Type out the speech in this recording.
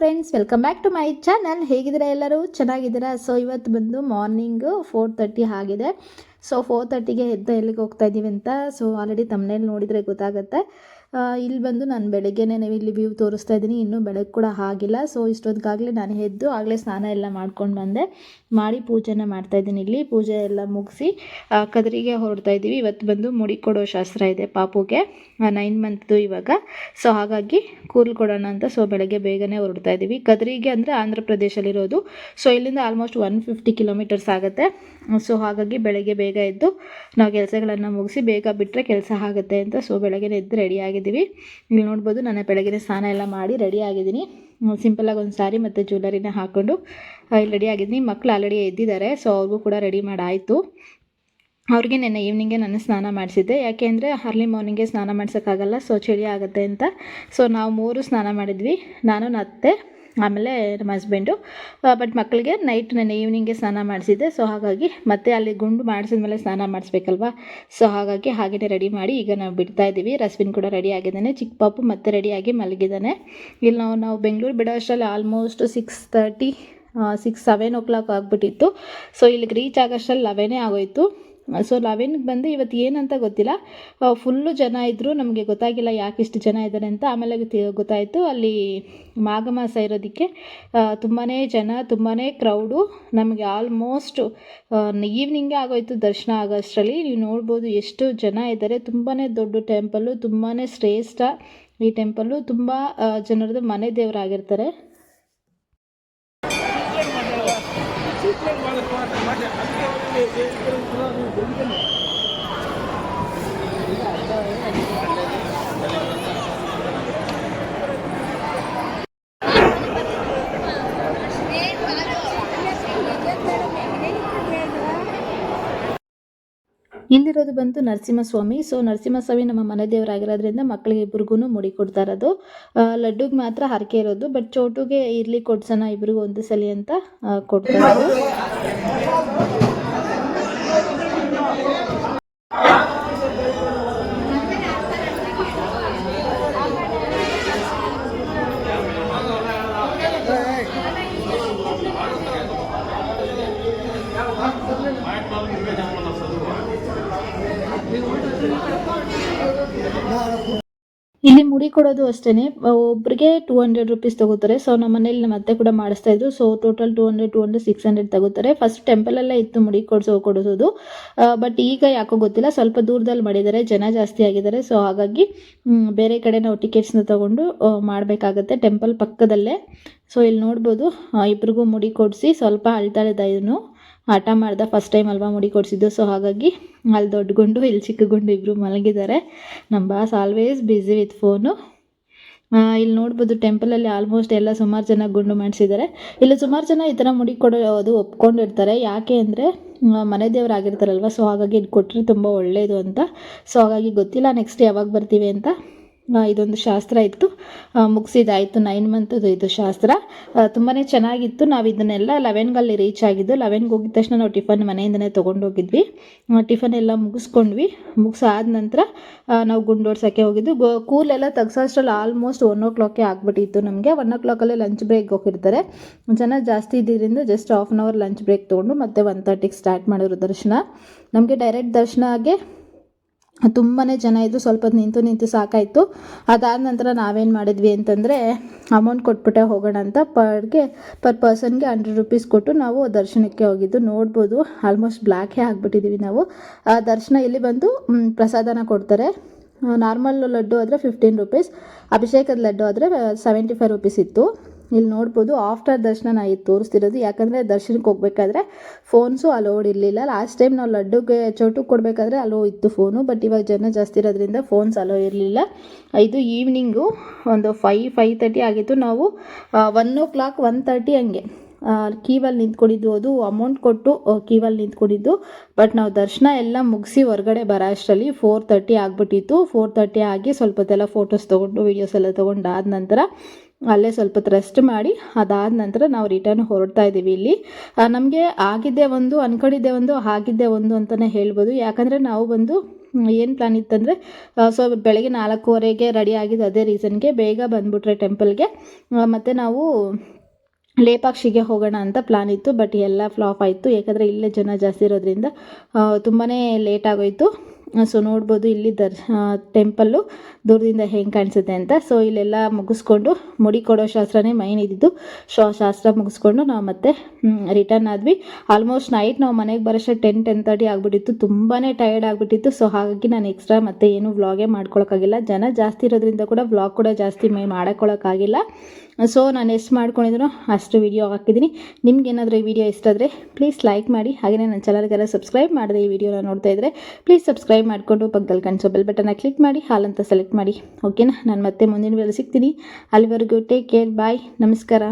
Friends welcome back to my channel ಹೇಗಿದ್ದೀರಾ ಎಲ್ಲರೂ? ಚೆನ್ನಾಗಿದ್ದೀರಾ? ಸೊ ಇವತ್ತು ಬಂದು ಮಾರ್ನಿಂಗು ಫೋರ್ ತರ್ಟಿ ಆಗಿದೆ. ಸೊ ಫೋರ್ ತರ್ಟಿಗೆ ಎದ್ದು ಎಲ್ಲಿಗೆ ಹೋಗ್ತಾ ಇದ್ದೀವಿ ಅಂತ? ಸೊ ಆಲ್ರೆಡಿ ತಮ್ಮನೇಲಿ ನೋಡಿದರೆ ಗೊತ್ತಾಗುತ್ತೆ. ಇಲ್ಲಿ ಬಂದು ನಾನು ಬೆಳಗ್ಗೆನೇ ನೀವು ಇಲ್ಲಿ ವ್ಯೂ ತೋರಿಸ್ತಾ ಇದ್ದೀನಿ. ಇನ್ನೂ ಬೆಳಗ್ಗೆ ಕೂಡ ಆಗಿಲ್ಲ. ಸೊ ಇಷ್ಟೊತ್ತಿಗಾಗಲೇ ನಾನು ಎದ್ದು ಆಗಲೇ ಸ್ನಾನ ಎಲ್ಲ ಮಾಡ್ಕೊಂಡು ಬಂದೆ. ಮಾಡಿ ಪೂಜೆನ ಮಾಡ್ತಾ ಇದ್ದೀನಿ ಇಲ್ಲಿ. ಪೂಜೆ ಎಲ್ಲ ಮುಗಿಸಿ ಕದರಿಗೆ ಹೊರಡ್ತಾ ಇದ್ದೀವಿ. ಇವತ್ತು ಬಂದು ಮುಡಿ ಕೊಡೋ ಶಾಸ್ತ್ರ ಇದೆ ಪಾಪುಗೆ. ನೈನ್ ಮಂತ್ದು ಇವಾಗ. ಸೊ ಹಾಗಾಗಿ ಕೂರ್ಲು ಕೊಡೋಣ ಅಂತ ಸೊ ಬೆಳಗ್ಗೆ ಬೇಗನೆ ಹೊರಡ್ತಾ ಇದ್ದೀವಿ. ಕದ್ರಿಗೆ ಅಂದರೆ ಆಂಧ್ರ ಪ್ರದೇಶಲ್ಲಿರೋದು. ಸೊ ಇಲ್ಲಿಂದ ಆಲ್ಮೋಸ್ಟ್ ಒನ್ ಫಿಫ್ಟಿ ಕಿಲೋಮೀಟರ್ಸ್ ಆಗುತ್ತೆ. ಸೊ ಹಾಗಾಗಿ ಬೆಳಗ್ಗೆ ಬೇಗ ಎದ್ದು ನಾವು ಕೆಲಸಗಳನ್ನು ಮುಗಿಸಿ ಬೇಗ ಬಿಟ್ಟರೆ ಕೆಲಸ ಆಗುತ್ತೆ ಅಂತ ಸೊ ಬೆಳಗ್ಗೆ ಎದ್ದು ರೆಡಿ ಆಗಿದ್ದೀವಿ ಇಲ್ಲಿ ನೋಡ್ಬೋದು ನಾನು ಬೆಳಗಿನ ಸ್ನಾನ ಎಲ್ಲ ಮಾಡಿ ರೆಡಿ ಆಗಿದ್ದೀನಿ. ಸಿಂಪಲಾಗಿ ಒಂದು ಸಾರಿ ಮತ್ತು ಜ್ಯುವೆಲರಿನ ಹಾಕ್ಕೊಂಡು ಇಲ್ಲಿ ರೆಡಿ ಆಗಿದ್ದೀನಿ. ಮಕ್ಕಳು ಆಲ್ರೆಡಿ ಎದ್ದಿದ್ದಾರೆ ಸೊ ಅವ್ರಿಗೂ ಕೂಡ ರೆಡಿ ಮಾಡಾಯಿತು. ಅವ್ರಿಗೆ ನೆನ್ನೆ ಈವ್ನಿಂಗೆ ನಾನು ಸ್ನಾನ ಮಾಡಿಸಿದ್ದೆ. ಯಾಕೆ ಅಂದರೆ ಅರ್ಲಿ ಮಾರ್ನಿಂಗೆ ಸ್ನಾನ ಮಾಡಿಸೋಕ್ಕಾಗಲ್ಲ ಸೊ ಚಳಿ ಆಗುತ್ತೆ ಅಂತ. ಸೊ ನಾವು ಮೂರು ಸ್ನಾನ ಮಾಡಿದ್ವಿ. ನಾನು ನತ್ತೆ ಆಮೇಲೆ ನಮ್ಮ ಹಸ್ಬೆಂಡು ಬಟ್ ಮಕ್ಕಳಿಗೆ ನೈಟ್ ನಾನು ಈವ್ನಿಂಗೆ ಸ್ನಾನ ಮಾಡಿಸಿದ್ದೆ. ಸೊ ಹಾಗಾಗಿ ಮತ್ತೆ ಅಲ್ಲಿ ಗುಂಡು ಮಾಡಿಸಿದ್ಮೇಲೆ ಸ್ನಾನ ಮಾಡಿಸ್ಬೇಕಲ್ವಾ? ಸೊ ಹಾಗಾಗಿ ಹಾಗೆಯೇ ರೆಡಿ ಮಾಡಿ ಈಗ ನಾವು ಬಿಡ್ತಾ ಇದ್ದೀವಿ. ರಸ್ವಿನ್ ಕೂಡ ರೆಡಿ ಆಗಿದ್ದಾನೆ. ಚಿಕ್ಕ ಪಾಪು ಮತ್ತೆ ರೆಡಿಯಾಗಿ ಮಲಗಿದ್ದಾನೆ. ಇಲ್ಲಿ ನಾವು ನಾವು ಬೆಂಗಳೂರು ಬಿಡೋ ಅಷ್ಟರಲ್ಲಿ almost six thirty six seven o'clock ಆಗಿಬಿಟ್ಟಿತ್ತು. ಸೊ ಇಲ್ಲಿಗೆ ರೀಚ್ ಆಗೋಷ್ಟರಲ್ಲಿ ಲೆವೆನೇ ಆಗೋಯ್ತು. ಸೊ ಲೆವೆನ್ಗೆ ಬಂದು ಇವತ್ತು ಏನಂತ ಗೊತ್ತಿಲ್ಲ. ಫುಲ್ಲು ಜನ ಇದ್ದರು ನಮಗೆ ಗೊತ್ತಾಗಿಲ್ಲ ಯಾಕೆ ಇಷ್ಟು ಜನ ಇದ್ದಾರೆ ಅಂತ. ಆಮೇಲೆ ಗೊತ್ತಿ- ಗೊತ್ತಾಯಿತು, ಅಲ್ಲಿ ಮಾಘಮಾಸ ಇರೋದಕ್ಕೆ ತುಂಬಾ ಜನ ತುಂಬಾ ಕ್ರೌಡು ನಮಗೆ ಆಲ್ಮೋಸ್ಟ್ ಈವ್ನಿಂಗೇ ಆಗೋಯ್ತು ದರ್ಶನ ಆಗೋಷ್ಟರಲ್ಲಿ. ನೀವು ನೋಡ್ಬೋದು ಎಷ್ಟು ಜನ ಇದ್ದಾರೆ ತುಂಬಾ ದೊಡ್ಡ ಟೆಂಪಲ್ಲು ತುಂಬಾ ಶ್ರೇಷ್ಠ ಈ ಟೆಂಪಲ್ಲು ತುಂಬ ಜನರದ್ದು ಮನೆ ದೇವರಾಗಿರ್ತಾರೆ. Thank you. ಇಲ್ಲಿರೋದು ಬಂತು ನರಸಿಂಹಸ್ವಾಮಿ. ಸೊ ನರಸಿಂಹಸ್ವಾಮಿ ನಮ್ಮ ಮನೆ ದೇವರಾಗಿರೋದ್ರಿಂದ ಮಕ್ಕಳಿಗೆ ಇಬ್ರಿಗೂ ಮುಡಿ ಕೊಡ್ತಾ ಇರೋದು ಲಡ್ಡುಗೆ ಮಾತ್ರ ಹರಕೆ ಇರೋದು ಬಟ್ ಚೋಟುಗೆ ಇರ್ಲಿ ಕೊಡ್ಸೋಣ ಇಬ್ರಿಗೂ ಒಂದು ಸಲ ಅಂತ ಕೊಡ್ತಾ ಇರೋದು ಇಲ್ಲಿ ಮುಡಿ ಕೊಡೋದು ಅಷ್ಟೇ ಒಬ್ಬರಿಗೆ ಟೂ ಹಂಡ್ರೆಡ್ ರುಪೀಸ್ ತಗೋತಾರೆ. ಸೊ ನಮ್ಮ ಮನೇಲಿ ನಮ್ಮ ಅತ್ತೆ ಕೂಡ ಮಾಡಿಸ್ತಾ ಇದ್ರು. So total two hundred two hundred six hundred ತಗೋತಾರೆ. ಫಸ್ಟ್ ಟೆಂಪಲ್ ಟೆಂಪಲಲ್ಲೇ ಇತ್ತು ಮುಡಿ ಕೊಡಿಸೋ, ಕೊಡಿಸೋದು. ಬಟ್ ಈಗ ಯಾಕೋ ಗೊತ್ತಿಲ್ಲ. ಸ್ವಲ್ಪ ದೂರದಲ್ಲಿ ಮಾಡಿದ್ದಾರೆ. ಜನ ಜಾಸ್ತಿ ಆಗಿದ್ದಾರೆ. ಸೊ ಹಾಗಾಗಿ ಬೇರೆ ಕಡೆ ನಾವು ಟಿಕೆಟ್ಸ್ನ ತಗೊಂಡು ಮಾಡಬೇಕಾಗತ್ತೆ ಟೆಂಪಲ್ ಪಕ್ಕದಲ್ಲೇ. ಸೊ ಇಲ್ಲಿ ನೋಡ್ಬೋದು. ಇಬ್ರಿಗೂ ಮುಡಿ ಕೊಡಿಸಿ ಸ್ವಲ್ಪ ಅಳ್ತಾ ಇದ್ದ ಆಟ ಮಾಡ್ದ ಫಸ್ಟ್ ಟೈಮ್ ಅಲ್ವಾ ಮುಡಿ ಕೊಡಿಸಿದ್ದು. ಸೊ ಹಾಗಾಗಿ ಅಲ್ಲಿ ದೊಡ್ಡ ಗುಂಡು, ಇಲ್ಲಿ ಚಿಕ್ಕ ಗುಂಡು ಇಬ್ಬರು ಮಲಗಿದ್ದಾರೆ. ನಮ್ಮ boss always busy with phone ಇಲ್ಲಿ ನೋಡ್ಬೋದು ಟೆಂಪಲಲ್ಲಿ ಆಲ್ಮೋಸ್ಟ್ ಎಲ್ಲ ಸುಮಾರು ಜನ ಗುಂಡು ಮಾಡಿಸಿದ್ದಾರೆ. ಇಲ್ಲಿ ಸುಮಾರು ಜನ ಈ ಥರ ಮುಡಿ ಕೊಡೋದು ಒಪ್ಕೊಂಡಿರ್ತಾರೆ. ಯಾಕೆ ಅಂದರೆ ಮನೆ ದೇವರಾಗಿರ್ತಾರಲ್ವ ಸೊ ಹಾಗಾಗಿ ಇದು ಕೊಟ್ಟರೆ ತುಂಬ ಒಳ್ಳೆಯದು ಅಂತ. ಸೊ ಹಾಗಾಗಿ ಗೊತ್ತಿಲ್ಲ ನೆಕ್ಸ್ಟ್ ಯಾವಾಗ ಬರ್ತೀವಿ ಅಂತ. ಇದೊಂದು ಶಾಸ್ತ್ರ ಇತ್ತು. ಮುಗಿಸಿದಾಯಿತು. ನೈನ್ ಮಂತದ್ದು ಇದು ಶಾಸ್ತ್ರ. ತುಂಬಾ ಚೆನ್ನಾಗಿತ್ತು. ನಾವು ಇದನ್ನೆಲ್ಲ ಲೆವೆನ್ಗಲ್ಲಿ ರೀಚ್ ಆಗಿದ್ದು ಲೆವೆನ್ಗೆ ಹೋಗಿದ ತಕ್ಷಣ ನಾವು ಟಿಫನ್ ಮನೆಯಿಂದನೇ ತೊಗೊಂಡೋಗಿದ್ವಿ. ಟಿಫನ್ ಎಲ್ಲ ಮುಗಿಸ್ಕೊಂಡ್ವಿ. ಮುಗಿಸಾದ ನಂತರ ನಾವು ಗುಂಡೋಡ್ಸೋಕ್ಕೆ ಹೋಗಿದ್ದು. ಗೋ, ಕೂಲೆಲ್ಲ ತೆಗ್ಸೋಷ್ಟ್ರಲ್ಲಿ ಆಲ್ಮೋಸ್ಟ್ ಒನ್ ಓ ಕ್ಲಾಕೇ ಆಗಿಬಿಟ್ಟಿತ್ತು ನಮಗೆ. ಒನ್ ಓ ಕ್ಲಾಕಲ್ಲೇ ಲಂಚ್ ಬ್ರೇಕ್ ಹೋಗಿರ್ತಾರೆ. ಜನ ಜಾಸ್ತಿ ಇದ್ದಿದ್ದರಿಂದ just half an hour lunch break ತೊಗೊಂಡು ಮತ್ತೆ ಒನ್ ತರ್ಟಿಗೆ ಸ್ಟಾರ್ಟ್ ಮಾಡಿದ್ರು ದರ್ಶನ. ನಮಗೆ ಡೈರೆಕ್ಟ್ ದರ್ಶನ ಆಗಿ ತುಂಬಾ ಜನ ಇದ್ದು ಸ್ವಲ್ಪ ನಿಂತು ನಿಂತು ಸಾಕಾಯಿತು. ಅದಾದ ನಂತರ ನಾವೇನು ಮಾಡಿದ್ವಿ ಅಂತಂದರೆ ಅಮೌಂಟ್ ಕೊಟ್ಬಿಟ್ಟೆ ಹೋಗೋಣ ಅಂತ ಪರ್ಗೆ ಪರ್ ಪರ್ಸನ್ಗೆ ಹಂಡ್ರೆಡ್ ರುಪೀಸ್ ಕೊಟ್ಟು ನಾವು ದರ್ಶನಕ್ಕೆ ಹೋಗಿದ್ದು. ನೋಡ್ಬೋದು ಆಲ್ಮೋಸ್ಟ್ ಬ್ಲ್ಯಾಕೇ ಆಗಿಬಿಟ್ಟಿದ್ದೀವಿ ನಾವು. ಆ ದರ್ಶನ ಇಲ್ಲಿ ಬಂದು ಪ್ರಸಾದನ ಕೊಡ್ತಾರೆ. ನಾರ್ಮಲ್ ಲಡ್ಡು ಆದರೆ ಫಿಫ್ಟೀನ್ ರುಪೀಸ್ ಅಭಿಷೇಕದ ಲಡ್ಡು ಆದರೆ ಸೆವೆಂಟಿ ಫೈವ್ ರುಪೀಸ್ ಇತ್ತು. ಇಲ್ಲಿ ನೋಡ್ಬೋದು ಆಫ್ಟರ್ ದರ್ಶನ ನಾ ಇದು ತೋರಿಸ್ತಿರೋದು. ಯಾಕಂದರೆ ದರ್ಶನಕ್ಕೆ ಹೋಗ್ಬೇಕಾದ್ರೆ ಫೋನ್ಸು ಅಲೋಡ್ ಇರಲಿಲ್ಲ. ಲಾಸ್ಟ್ ಟೈಮ್ ನಾವು ಲಡ್ಡುಗೆ ಚೋಟು ಕೊಡಬೇಕಾದ್ರೆ ಅಲೋ ಇತ್ತು ಫೋನು ಬಟ್ ಇವಾಗ ಜನ ಜಾಸ್ತಿ ಇರೋದ್ರಿಂದ ಫೋನ್ಸ್ ಅಲೋ ಇರಲಿಲ್ಲ. ಇದು ಈವ್ನಿಂಗು ಒಂದು ಫೈ ಫೈ ತರ್ಟಿ ಆಗಿತ್ತು. ನಾವು one o'clock one thirty ಹಂಗೆ ಕೀವಲ್ಲಿ ನಿಂತ್ಕೊಂಡಿದ್ದು. ಅದು ಅಮೌಂಟ್ ಕೊಟ್ಟು ಕೀವಲ್ಲಿ ನಿಂತ್ಕೊಂಡಿದ್ದು. ಬಟ್ ನಾವು ದರ್ಶನ ಎಲ್ಲ ಮುಗಿಸಿ ಹೊರಗಡೆ ಬರೋ ಅಷ್ಟರಲ್ಲಿ ಫೋರ್ ತರ್ಟಿ ಆಗಿಬಿಟ್ಟಿತ್ತು. ಫೋರ್ ತರ್ಟಿ ಆಗಿ ಸ್ವಲ್ಪ ಹೊತ್ತೆಲ್ಲ ಫೋಟೋಸ್ ತೊಗೊಂಡು ವೀಡಿಯೋಸ್ ಎಲ್ಲ ತೊಗೊಂಡು ಆದ ನಂತರ ಅಲ್ಲೇ ಸ್ವಲ್ಪ ರೆಸ್ಟ್ ಮಾಡಿ, ಅದಾದ ನಂತರ ನಾವು ರಿಟರ್ನ್ ಹೊರಡ್ತಾ ಇದ್ದೀವಿ ಇಲ್ಲಿ. ನಮಗೆ ಆಗಿದ್ದೆ ಒಂದು, ಅನ್ಕೊಂಡಿದ್ದೆ ಒಂದು, ಆಗಿದ್ದೆ ಒಂದು ಅಂತಲೇ ಹೇಳ್ಬೋದು. ಯಾಕಂದರೆ ನಾವು ಬಂದು ಏನು ಪ್ಲ್ಯಾನ್ ಇತ್ತಂದರೆ ಸೊ ಬೆಳಗ್ಗೆ ನಾಲ್ಕೂವರೆಗೆ ರೆಡಿ ಆಗಿದ್ದು ಅದೇ ರೀಸನ್ಗೆ ಬೇಗ ಬಂದುಬಿಟ್ರೆ ಟೆಂಪಲ್ಗೆ ಮತ್ತು ನಾವು ಲೇಪಾಕ್ಷಿಗೆ ಹೋಗೋಣ ಅಂತ ಪ್ಲಾನ್ ಇತ್ತು ಬಟ್ ಎಲ್ಲ ಫ್ಲಾಪ್ ಆಯಿತು. ಯಾಕಂದರೆ ಇಲ್ಲೇ ಜನ ಜಾಸ್ತಿ ಇರೋದ್ರಿಂದ ತುಂಬಾ ಲೇಟ್ ಆಗೋಯಿತು. ಸೊ ನೋಡ್ಬೋದು ಇಲ್ಲಿ ದರ್ ಟೆಂಪಲ್ಲು ದೂರದಿಂದ ಹೆಂಗೆ ಕಾಣಿಸುತ್ತೆ ಅಂತ. ಸೊ ಇಲ್ಲೆಲ್ಲ ಮುಗಿಸ್ಕೊಂಡು ಮುಡಿ ಕೊಡೋ ಶಾಸ್ತ್ರನೇ ಮೈನ್ ಇದ್ದಿದ್ದು ಸೊ ಶಾಸ್ತ್ರ ಮುಗಿಸ್ಕೊಂಡು ನಾವು ಮತ್ತೆ ರಿಟರ್ನ್ ಆದ್ವಿ. ಆಲ್ಮೋಸ್ಟ್ ನೈಟ್ ನಾವು ಮನೆಗೆ ಬರೋಷ್ಟು ಟೆನ್ ಟೆನ್ ತರ್ಟಿ ಆಗಿಬಿಟ್ಟಿತ್ತು. ತುಂಬಾ ಟಯರ್ಡ್ ಆಗಿಬಿಟ್ಟಿತ್ತು. ಸೊ ಹಾಗಾಗಿ ನಾನು ಎಕ್ಸ್ಟ್ರಾ ಮತ್ತೆ ಏನು ವ್ಲಾಗೇ ಮಾಡ್ಕೊಳಕ್ಕಾಗಿಲ್ಲ. ಜನ ಜಾಸ್ತಿ ಇರೋದ್ರಿಂದ ಕೂಡ ವ್ಲಾಗ್ ಕೂಡ ಜಾಸ್ತಿ ಮೈ ಮಾಡ್ಕೊಳಕ್ಕಾಗಿಲ್ಲ. ಸೊ ನಾನು ಎಷ್ಟು ಮಾಡ್ಕೊಂಡಿದ್ರು ಅಷ್ಟು ವಿಡಿಯೋ ಹಾಕಿದ್ದೀನಿ ನಿಮ್ಗೆ ಏನಾದರೂ ಈ ವಿಡಿಯೋ ಇಷ್ಟ ಆದರೆ ಪ್ಲೀಸ್ ಲೈಕ್ ಮಾಡಿ. ಹಾಗೆಯೇ ನನ್ನ ಚಾನಲ್ಗೆಲ್ಲ ಸಬ್ಸ್ಕ್ರೈಬ್ ಮಾಡಿದೆ ಈ ವಿಡಿಯೋನ ನೋಡ್ತಾ ಇದ್ದರೆ ಪ್ಲೀಸ್ ಸಬ್ಸ್ಕ್ರೈಬ್ ಮಾಡಿಕೊಂಡು ಪಕ್ಕದಲ್ಲಿ ಕಾಣಿಸೋ ಬೆಲ್ ಬಟನ್ನ ಕ್ಲಿಕ್ ಮಾಡಿ ಹಾಲಂತ ಸೆಲೆಕ್ಟ್ ಮಾಡಿ. ಓಕೆನಾ ನಾನು ಮತ್ತೆ ಮುಂದಿನ ವೇಳೆ ಸಿಗ್ತೀನಿ. ಅಲ್ಲಿವರೆಗೂ ಟೇಕ್ ಕೇರ್ ಬಾಯ್ ನಮಸ್ಕಾರ.